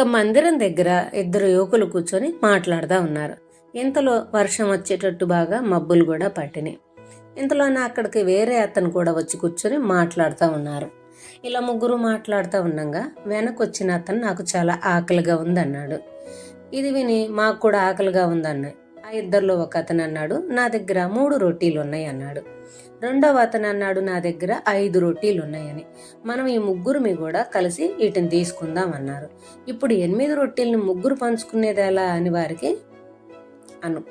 ఒక మందిరం దగ్గర ఇద్దరు యువకులు కూర్చొని మాట్లాడుతూ ఉన్నారు. ఇంతలో వర్షం వచ్చేటట్టు బాగా మబ్బులు కూడా పట్టినాయి. ఇంతలోనే అక్కడికి వేరే అతను కూడా వచ్చి కూర్చొని మాట్లాడుతూ ఉన్నారు. ఇలా ముగ్గురు మాట్లాడుతూ ఉండగా వెనకొచ్చిన అతను నాకు చాలా ఆకలిగా ఉందన్నాడు. ఇది విని మాకు కూడా ఆకలిగా ఉందన్నాడు. ఆ ఇద్దరిలో ఒక అతను అన్నాడు నా దగ్గర మూడు రొట్టీలు ఉన్నాయి అన్నాడు. రెండవ అతను అన్నాడు నా దగ్గర ఐదు రొట్టీలు ఉన్నాయని. మనం ఈ ముగ్గురుమి కూడా కలిసి వీటిని తీసుకుందాం అన్నారు. ఇప్పుడు ఎనిమిది రొట్టెల్ని ముగ్గురు పంచుకునేది ఎలా అని వారికి అను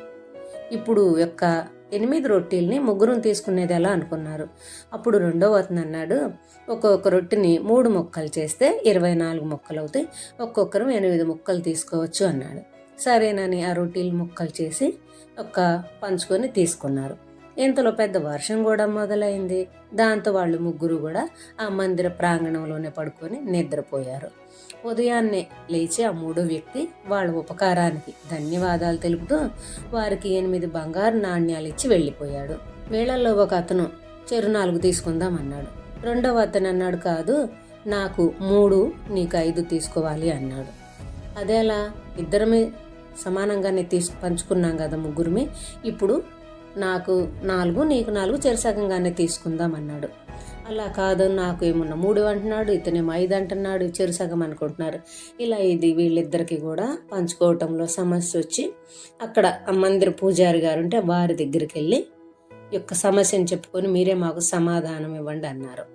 ఇప్పుడు యొక్క ఎనిమిది రొట్టెల్ని ముగ్గురం తీసుకునేది ఎలా అనుకున్నారు. అప్పుడు రెండవ అతను అన్నాడు ఒక్కొక్క రొట్టెని మూడు ముక్కలు చేస్తే ఇరవై నాలుగు ముక్కలు అవుతాయి ఒక్కొక్కరు ఎనిమిది ముక్కలు తీసుకోవచ్చు అన్నాడు. సరేనని ఆ రొటీలు ముక్కలు చేసి ఒక పంచుకొని తీసుకున్నారు. ఇంతలో పెద్ద వర్షం కూడా మొదలైంది. దాంతో వాళ్ళు ముగ్గురు కూడా ఆ మందిర ప్రాంగణంలోనే పడుకొని నిద్రపోయారు. ఉదయాన్నే లేచి ఆ మూడో వ్యక్తి వాళ్ళ ఉపకారానికి ధన్యవాదాలు తెలుపుతూ వారికి ఎనిమిది బంగారు నాణ్యాలు ఇచ్చి వెళ్ళిపోయాడు. వీళ్ళల్లో ఒక అతను చెరునాలుగు తీసుకుందాం అన్నాడు రెండవ అతను అన్నాడు కాదు నాకు మూడు నీకు ఐదు తీసుకోవాలి అన్నాడు. అదేలా? ఇద్దరమే సమానంగానే తీసు పంచుకున్నాం కదా ముగ్గురిమే. ఇప్పుడు నాకు నాలుగు నీకు నాలుగు చెరుసగంగానే తీసుకుందాం అన్నాడు. అలా కాదు నాకు ఏమన్నా మూడు అంటున్నాడు ఇతనేమో ఐదు అంటున్నాడు చెరుసగం అనుకుంటున్నారు. ఇలా ఇది వీళ్ళిద్దరికి కూడా పంచుకోవటంలో సమస్య వచ్చి అక్కడ మందిర పూజారి గారు ఉంటే వారి దగ్గరికి వెళ్ళి యొక్క సమస్యను చెప్పుకొని మీరే మాకు సమాధానం ఇవ్వండి అన్నారు.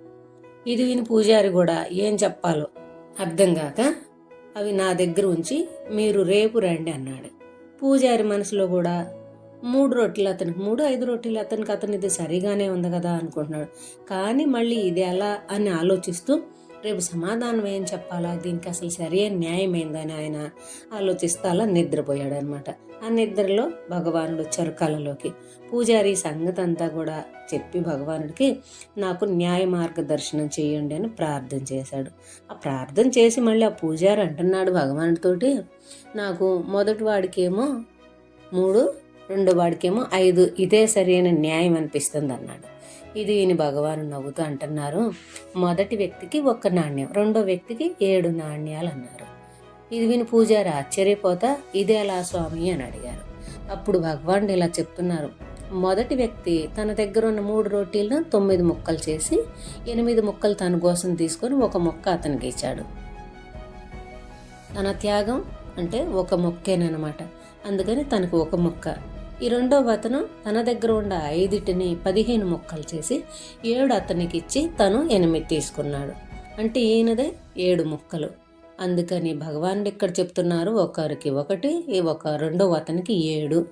ఇది విని పూజారి కూడా ఏం చెప్పాలో అర్థం కాక అవి నా దగ్గర ఉంచి మీరు రేపు రండి అన్నాడు. పూజారి మనసులో కూడా మూడు రొట్టెలు అతనికి మూడు ఐదు రొట్టెలు అతనికి అతను ఇది సరిగానే ఉంది కదా అనుకుంటున్నాడు. కానీ మళ్ళీ ఇది ఎలా అని ఆలోచిస్తూ రేపు సమాధానం ఏం చెప్పాలా? దీనికి అసలు సరైన న్యాయం ఏందని ఆయన ఆలోచిస్తూ అలా నిద్రపోయాడు అనమాట ఆ నిద్రలో భగవానుడు వచ్చారు కళలోకి పూజారి సంగతి అంతా కూడా చెప్పి భగవానుడికి నాకు న్యాయ మార్గదర్శనం చేయండి అని ప్రార్థన చేశాడు. ఆ ప్రార్థన చేసి మళ్ళీ ఆ పూజారి అంటున్నాడు భగవానుడితోటి నాకు మొదటి వాడికేమో మూడు రెండో వాడికేమో ఐదు ఇదే సరైన న్యాయం అనిపిస్తుంది అన్నాడు ఇది ఈయన భగవాను నవ్వుతూ అంటున్నారు. మొదటి వ్యక్తికి ఒక్క నాణ్యం రెండో వ్యక్తికి ఏడు నాణ్యాలు అన్నారు. ఇది విని పూజారి ఆశ్చర్యపోతా ఇదే అలా స్వామి అని అడిగారు. అప్పుడు భగవానుడు ఇలా చెప్తున్నారు. మొదటి వ్యక్తి తన దగ్గర ఉన్న మూడు రోటీలను తొమ్మిది ముక్కలు చేసి ఎనిమిది ముక్కలు తన కోసం తీసుకొని ఒక ముక్క అతనికి ఇచ్చాడు. తన త్యాగం అంటే ఒక మొక్కేనమాట అందుకని తనకు ఒక మొక్క. ఈ రెండవ అతను తన దగ్గర ఉన్న ఐదిటిని పదిహేను ముక్కలు చేసి ఏడు అతనికి ఇచ్చి తను ఎనిమిది తీసుకున్నాడు. అంటే ఈయనదే ఏడు ముక్కలు. అందుకని భగవానుడు ఇక్కడ చెప్తున్నారు ఒకరికి ఒకటి ఒక రెండవ అతనికి ఏడు.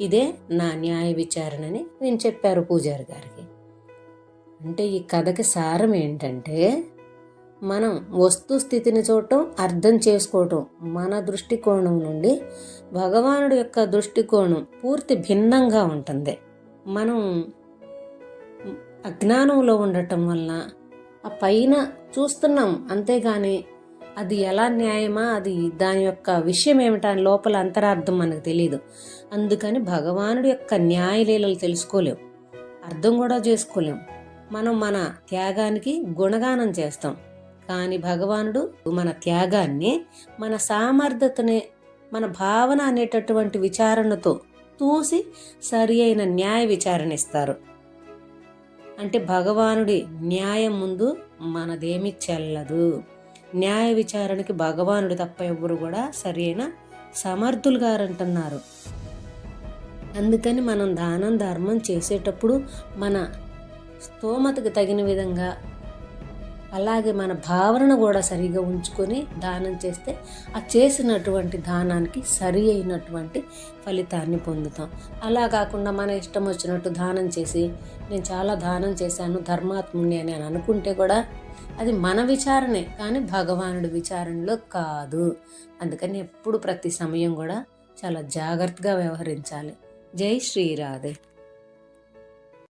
ఇదే నా న్యాయ విచారణని నేను చెప్పారు పూజారి గారికి. అంటే ఈ కథకి సారం ఏంటంటే మనం వస్తు స్థితిని చూడటం అర్థం చేసుకోవటం మన దృష్టికోణం నుండి భగవానుడి యొక్క దృష్టికోణం పూర్తి భిన్నంగా ఉంటుంది. మనం అజ్ఞానంలో ఉండటం వలన ఆ పైన చూస్తున్నాం అంతేగాని అది ఎలా న్యాయమా అది దాని యొక్క విషయం ఏమిటా అని లోపల అంతరార్థం మనకు తెలియదు అందుకని భగవానుడి యొక్క న్యాయలీలలు తెలుసుకోలేం అర్థం కూడా చేసుకోలేం. మనం మన త్యాగానికి గుణగానం చేస్తాం. కానీ భగవానుడు మన త్యాగాన్ని మన సామర్థ్యతనే మన భావన అనేటటువంటి విచారణతో తూసి సరి అయిన న్యాయ విచారణ ఇస్తారు అంటే భగవానుడి న్యాయం ముందు మనదేమి చెల్లదు. న్యాయ విచారణకి భగవానుడు తప్ప ఎవరు కూడా సరి అయిన సమర్థులు గారంటున్నారు. అందుకని మనం దానం ధర్మం చేసేటప్పుడు మన స్తోమతకు తగిన విధంగా అలాగే మన భావనను కూడా సరిగా ఉంచుకొని దానం చేస్తే ఆ చేసినటువంటి దానానికి సరి అయినటువంటి ఫలితాన్ని పొందుతాం. అలా కాకుండా మన ఇష్టం వచ్చినట్టు దానం చేసి నేను చాలా దానం చేశాను ధర్మాత్ముని అని అనుకుంటే కూడా అది మన విచారణే కానీ భగవానుడి విచారణలో కాదు. అందుకని ఎప్పుడు ప్రతి సమయం కూడా చాలా జాగ్రత్తగా వ్యవహరించాలి. జై శ్రీరాధే.